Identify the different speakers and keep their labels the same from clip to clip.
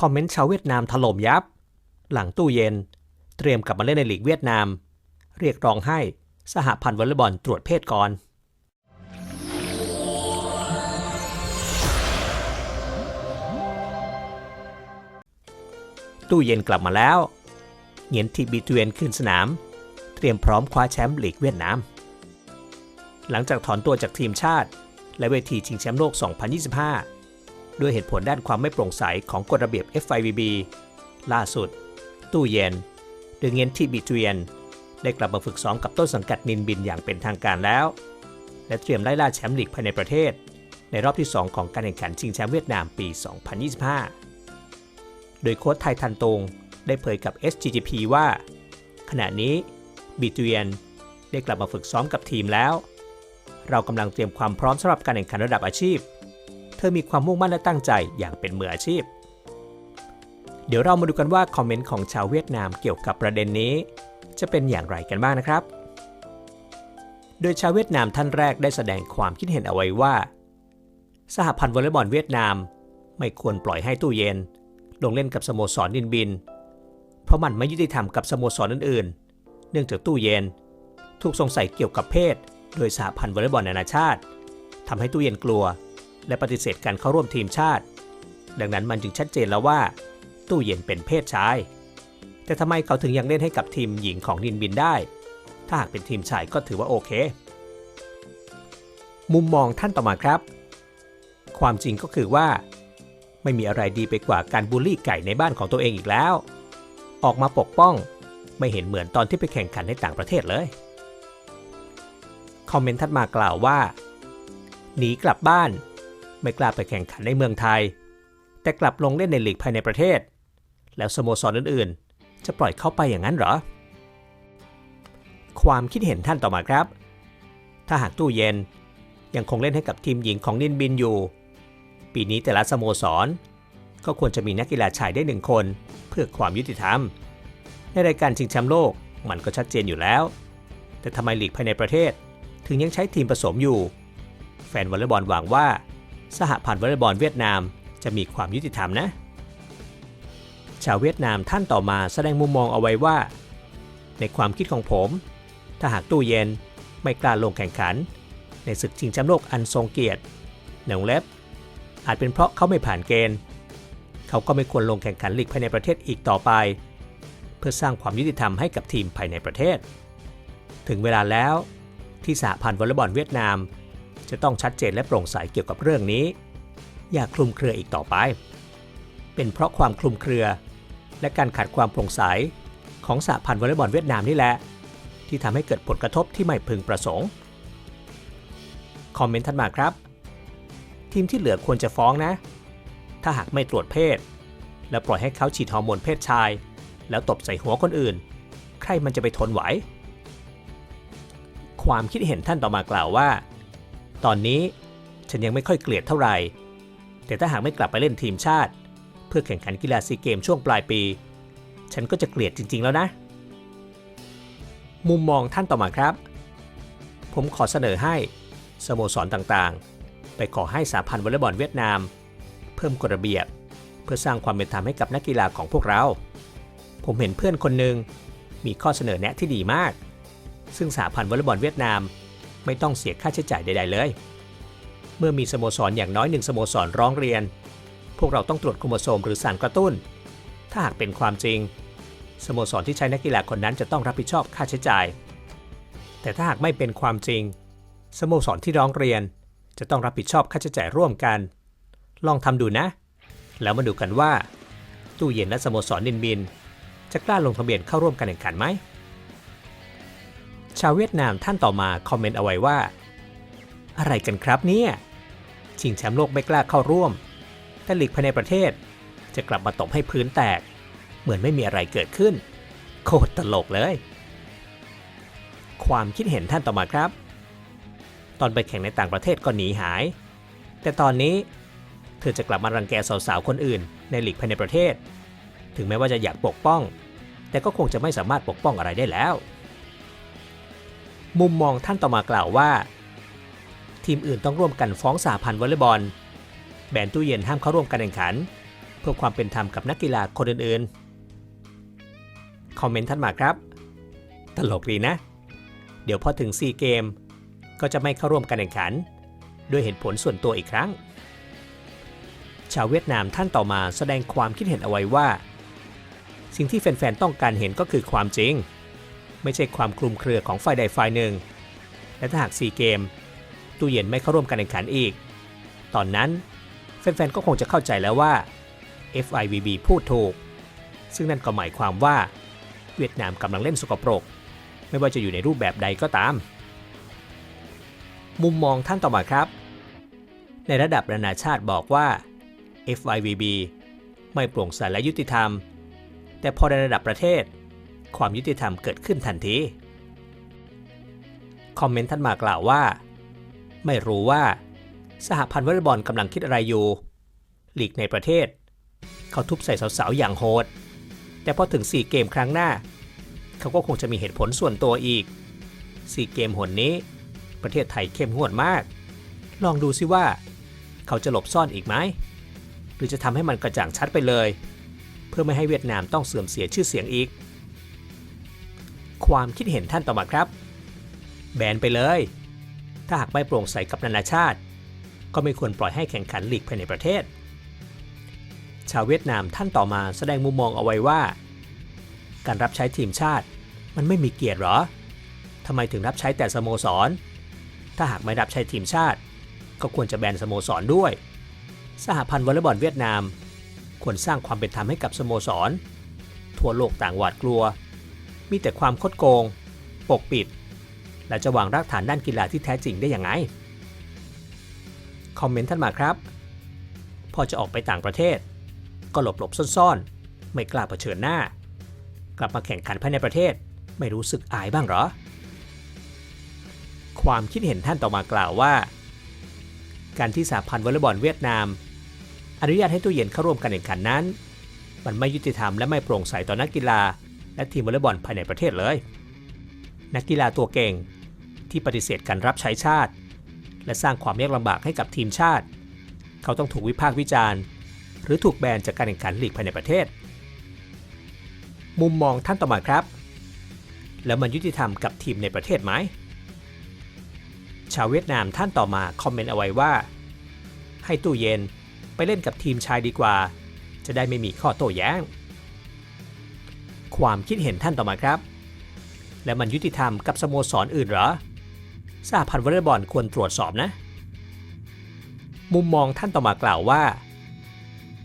Speaker 1: คอมเมนต์ชาวเวียดนามถล่มยับ หลังตู้เย็น เตรียมกลับมาเล่นในลีกเวียดนาม เรียกร้องให้สหพันธ์วอลเลย์บอลตรวจเพศก่อน ตู้เย็นกลับมาแล้วเหงียนทีบีเวียนขึ้นสนาม เตรียมพร้อมคว้าแชมป์ลีกเวียดนาม หลังจากถอนตัวจากทีมชาติ และเวทีชิงแชมป์โลก 2025 ด้วยเหตุผลด้านความไม่โปร่งใสของกฎระเบียบ FIVB ล่าสุด ตู้เย็นหรือเงียนที่บีเทวียนได้กลับมาฝึกซ้อมกับต้นสังกัดนินบินอย่างเป็นทางการแล้ว และเตรียมไล่ล่าแชมป์ลีกภายในประเทศ ในรอบที่ 2 ของการแข่งขันชิงแชมป์เวียดนามปี 2025 โดยโค้ชไทยทันตงได้เผยกับ SGGP ว่า ขณะนี้บีเทวียนได้กลับมาฝึกซ้อมกับทีมแล้ว เรากำลังเตรียมความพร้อมสำหรับการแข่งขันระดับอาชีพ เธอมีความมุ่งมั่นและตั้งใจอย่างเป็นมืออาชีพ เดี๋ยวเรามาดูกันว่าคอมเมนต์ของชาวเวียดนามเกี่ยวกับประเด็นนี้ จะเป็นอย่างไรกันบ้างนะครับ โดยชาวเวียดนามท่านแรกได้แสดงความคิดเห็นเอาไว้ว่า สหพันธ์วอลเลย์บอลเวียดนาม ไม่ควรปล่อยให้ตู้เย็น ลงเล่นกับสโมสรดินบิน เพราะมันไม่ยุติธรรมกับสโมสรอื่นๆ เนื่องจากตู้เย็น ถูกสงสัยเกี่ยวกับเพศ โดยสหพันธ์วอลเลย์บอลนานาชาติทำให้ตู้เย็นกลัว และปฏิเสธการเข้าร่วมทีมชาติ ดังนั้นมันจึงชัดเจนแล้วว่า ตู้เย็นเป็นเพศชาย แต่ทำไมเขาถึงยังเล่นให้กับทีมหญิงของดินบินได้ ถ้าหากเป็นทีมชายก็ถือว่าโอเค มุมมองท่านต่อมาครับ ความจริงก็คือว่า ไม่มีอะไรดีไปกว่าการบูลลี่ไก่ในบ้านของตัวเองอีกแล้ว ออกมาปกป้องไม่เห็นเหมือนตอนที่ไปแข่งขันในต่างประเทศเลย คอมเมนต์ทัดมากล่าวว่า หนีกลับบ้าน ไม่กล้าไปแข่งขันในเมืองไทย แต่กลับลงเล่นในลีกภายในประเทศ แล้วสโมสรอื่นๆ จะปล่อยเข้าไปอย่างนั้นเหรอ ความคิดเห็นท่านต่อมาครับ ถ้าหากตู้เย็นยังคงเล่นให้กับทีมหญิงของนินบินอยู่ ปีนี้แต่ละสโมสร ก็ควรจะมีนักกีฬาชายได้หนึ่งคน เพื่อความยุติธรรม ในรายการชิงแชมป์โลกมันก็ชัดเจนอยู่แล้ว แต่ทำไมลีกภายในประเทศ ถึงยังใช้ทีมผสมอยู่ แฟนวอลเลย์บอลหวังว่า สหพันธ์วอลเลย์บอลเวียดนาม จะมีความยุติธรรมนะ ชาวเวียดนามท่านต่อมาแสดงมุมมองเอาไว้ว่า ในความคิดของผม ถ้าหากตู้เย็นไม่กล้าลงแข่งขัน ในศึกชิงแชมป์โลกอันทรงเกียรติในวงเล็บ อาจเป็นเพราะเขาไม่ผ่านเกณฑ์ เขาก็ไม่ควรลงแข่งขันลีกภายในประเทศอีกต่อไป เพื่อสร้างความยุติธรรมให้กับทีมภายในประเทศ ถึงเวลาแล้วที่สหพันธ์วอลเลย์บอลเวียดนาม จะต้องชัดเจนและโปร่งใสเกี่ยวกับเรื่องนี้ อย่าคลุมเครืออีกต่อไป เป็นเพราะความคลุมเครือ และการขาดความโปร่งใสของสหพันธ์วอลเลย์บอลเวียดนามนี่แหละที่ทำให้เกิดผลกระทบที่ไม่พึงประสงค์ คอมเมนต์ถัดมาครับ ทีมที่เหลือควรจะฟ้องนะ ถ้าหากไม่ตรวจเพศ แล้วปล่อยให้เขาฉีดฮอร์โมนเพศชาย แล้วตบใส่หัวคนอื่น ใครมันจะไปทนไหว ความคิดเห็นท่านต่อมากล่าวว่า ตอนนี้ฉันยังไม่ค่อยเกลียดเท่าไหร่ แต่ถ้าหากไม่กลับไปเล่นทีมชาติ เพื่อแข่งขันกีฬาซีเกมช่วงปลายปี ฉันก็จะเกลียดจริง ๆ แล้วนะ มุมมองท่านต่อมาครับ ผมขอเสนอให้สโมสรต่างๆ ไปขอให้สาพันธ์วอลเลย์บอลเวียดนาม เพิ่มกฎระเบียบ เพื่อสร้างความเป็นธรรมให้กับนักกีฬาของพวกเรา ผมเห็นเพื่อนคนหนึ่งมีข้อเสนอแนะที่ดีมาก ซึ่งสาพันธ์วอลเลย์บอลเวียดนาม ไม่ต้องเสียค่าใช้จ่ายใด ๆ เลย เมื่อมีสโมสรอย่างน้อยหนึ่งสโมสรร้องเรียน พวกเราต้องตรวจโครโมโซมหรือสารกระตุ้น ถ้าหากเป็นความจริง สโมสรที่ใช้นักกีฬาคนนั้นจะต้องรับผิดชอบค่าใช้จ่าย แต่ถ้าหากไม่เป็นความจริง สโมสรที่ร้องเรียน จะต้องรับผิดชอบค่าใช้จ่ายร่วมกัน ลองทำดูนะ แล้วมาดูกันว่า ตู้เย็นและสโมสรนินบิน จะกล้าลงทะเบียนเข้าร่วมการแข่งขันไหม ชาวเวียดนามท่านต่อมาคอมเมนต์เอาไว้ว่า อะไรกันครับเนี่ยชิงแชมป์โลกไม่กล้าเข้าร่วม แต่ลีกภายในประเทศ จะกลับมาตบให้พื้นแตก เหมือนไม่มีอะไรเกิดขึ้น โคตรตลกเลย ความคิดเห็นท่านต่อมาครับ ตอนไปแข่งในต่างประเทศก็หนีหาย แต่ตอนนี้ เธอจะกลับมารังแกสาวๆคนอื่น ในลีกภายในประเทศ ถึงแม้ว่าจะอยากปกป้อง แต่ก็คงจะไม่สามารถปกป้องอะไรได้แล้ว มุมมองท่านต่อมากล่าวว่า ทีมอื่นต้องร่วมกันฟ้องสาพันธ์วอลเลย์บอล แบนตู้เย็นห้ามเข้าร่วมการแข่งขันเพื่อพื่อความเป็นธรรมกับนักกีฬาคนอื่นๆ คอมเมนต์ท่านมาครับ ตลกดีนะ เดี๋ยวพอถึงซีเกม ก็จะไม่เข้าร่วมการแข่งขัน ด้วยเหตุผลส่วนตัวอีกครั้ง ชาวเวียดนามท่านต่อมาแสดงความคิดเห็นเอาไว้ว่า สิ่งที่แฟนๆต้องการเห็นก็คือความจริง ไม่ใช่ความคลุมเครือของฝ่ายใดฝ่ายหนึ่ง และถ้าหากซีเกม ตู้เย็นไม่เข้าร่วมการแข่งขันอีก ตอนนั้นแฟนๆ ก็คงจะเข้าใจแล้วว่า FIVB พูดถูก ซึ่งนั่นก็หมายความว่า เวียดนามกำลังเล่นสกปรก ไม่ว่าจะอยู่ในรูปแบบใดก็ตาม มุมมองท่านต่อมาครับ ในระดับนานาชาติบอกว่า FIVB ไม่โปร่งใสและยุติธรรม แต่พอในระดับประเทศ ความยุติธรรมเกิดขึ้นทันที คอมเมนต์ท่านมากล่าวว่า ไม่รู้ว่า สหพันธ์วอลเลย์บอลกำลังคิดอะไรอยู่ลีกในประเทศ เขาทุบใส่สาวๆอย่างโหด แต่พอถึง 4 เกมครั้งหน้า เขาก็คงจะมีเหตุผลส่วนตัวอีก 4 เกมหนนี้ ประเทศไทยเข้มงวดมาก ลองดูซิว่า เขาจะหลบซ่อนอีกไหม หรือจะทำให้มันกระจ่างชัดไปเลย เพื่อไม่ให้เวียดนามต้องเสื่อมเสียชื่อเสียงอีก ความคิดเห็นท่านต่อมาครับ แบนไปเลย ถ้าหากไม่โปร่งใสกับนานาชาติ ก็ไม่ควรปล่อยให้แข่งขันลีกภายในประเทศ ชาวเวียดนามท่านต่อมาแสดงมุมมองเอาไว้ว่า การรับใช้ทีมชาติมันไม่มีเกียรติหรอทำไมถึงรับใช้แต่สโมสร ถ้าหากไม่รับใช้ทีมชาติ ก็ควรจะแบนสโมสรด้วย สหพันธ์วอลเลย์บอลเวียดนาม ควรสร้างความเป็นธรรมให้กับสโมสร ทั่วโลกต่างหวาดกลัว มีแต่ความคดโกง ปกปิด และจะวางรากฐานด้านกีฬาที่แท้จริงได้อย่างไงคอมเมนต์ท่านมาครับ พอจะออกไปต่างประเทศ ก็หลบหลบซ่อนๆ ไม่กล้าเผชิญหน้า กลับมาแข่งขันภายในประเทศ ไม่รู้สึกอายบ้างหรอ ความคิดเห็นท่านต่อมากล่าวว่า การที่สหพันธ์วอลเลย์บอลเวียดนาม อนุญาตให้ตู้เย็นเข้าร่วมการแข่งขันนั้น มันไม่ยุติธรรมและไม่โปร่งใสต่อนักกีฬา และทีมวอลเลย์บอลภายในประเทศเลย นักกีฬาตัวเก่งที่ปฏิเสธการรับใช้ชาติ และสร้างความยากลำบากให้กับทีมชาติ เขาต้องถูกวิพากษ์วิจารณ์ หรือถูกแบนจากการแข่งขันลีกภายในประเทศ มุมมองท่านต่อมาครับ แล้วมันยุติธรรมกับทีมในประเทศไหมชาวเวียดนามท่านต่อมาคอมเมนต์เอาไว้ว่า ให้ตู้เย็นไปเล่นกับทีมชายดีกว่า จะได้ไม่มีข้อโต้แย้ง ความคิดเห็นท่านต่อมาครับ และมันยุติธรรมกับสโมสรออื่นหรอสหพันธ์วอลเลย์บอลควรตรวจสอบนะ มุมมองท่านต่อมากล่าวว่า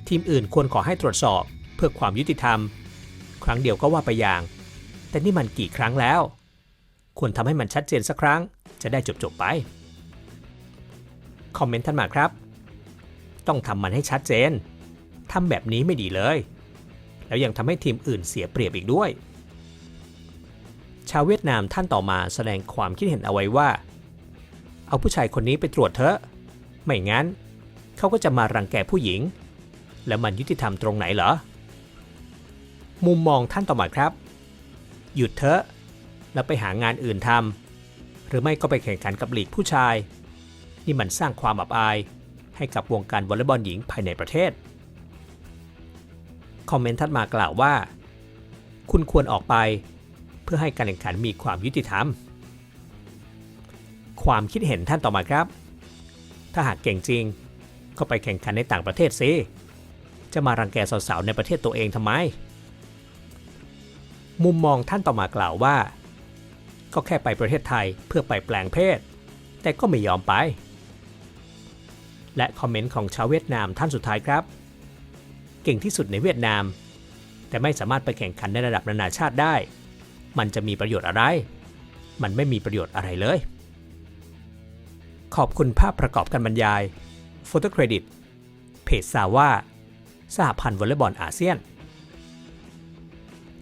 Speaker 1: ทีมอื่นควรขอให้ตรวจสอบ เพื่อความยุติธรรม ครั้งเดียวก็ว่าไปอย่าง แต่นี่มันกี่ครั้งแล้ว ควรทำให้มันชัดเจนสักครั้ง จะได้จบๆไป คอมเมนต์ท่านมาครับ ต้องทำมันให้ชัดเจนทำแบบนี้ไม่ดีเลย แล้วยังทำให้ทีมอื่นเสียเปรียบอีกด้วย ชาวเวียดนามท่านต่อมาแสดงความคิดเห็นเอาไว้ว่า เอาผู้ชายคนนี้ไปตรวจเถอะ ไม่งั้น เขาก็จะมารังแกผู้หญิง แล้วมันยุติธรรมตรงไหนเหรอ มุมมองท่านต่อมาครับ หยุดเถอะ แล้วไปหางานอื่นทำหรือไม่ก็ไปแข่งขันกับลีกผู้ชาย นี่มันสร้างความอับอายให้กับวงการวอลเลย์บอลหญิงภายในประเทศ คอมเมนต์ทัดมากล่าวว่า คุณควรออกไป เพื่อให้การแข่งขันมีความยุติธรรม ความคิดเห็นท่านต่อมาครับ ถ้าหากเก่งจริง ก็ไปแข่งขันในต่างประเทศสิจะมารังแกสาวๆในประเทศตัวเองทำไม มุมมองท่านต่อมากล่าวว่า ก็แค่ไปประเทศไทยเพื่อไปแปลงเพศ แต่ก็ไม่ยอมไป และคอมเมนต์ของชาวเวียดนามท่านสุดท้ายครับ เก่งที่สุดในเวียดนาม แต่ไม่สามารถไปแข่งขันในระดับนานาชาติได้ มันจะมีประโยชน์อะไร มันไม่มีประโยชน์อะไรเลย ขอบคุณภาพประกอบการบรรยายโฟโต้เครดิตเพจซาว่าสหพันธ์วอลเลย์บอลอาเซียน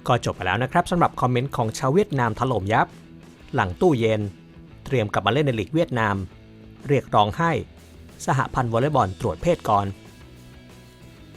Speaker 1: ก็จบไปแล้วนะครับสำหรับคอมเมนต์ของชาวเวียดนามถล่มยับ หลังตู้เย็น เตรียมกลับมาเล่นในลีกเวียดนาม เรียกร้องให้ สหพันธ์วอลเลย์บอลตรวจเพศก่อน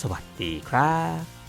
Speaker 1: สวัสดีครับ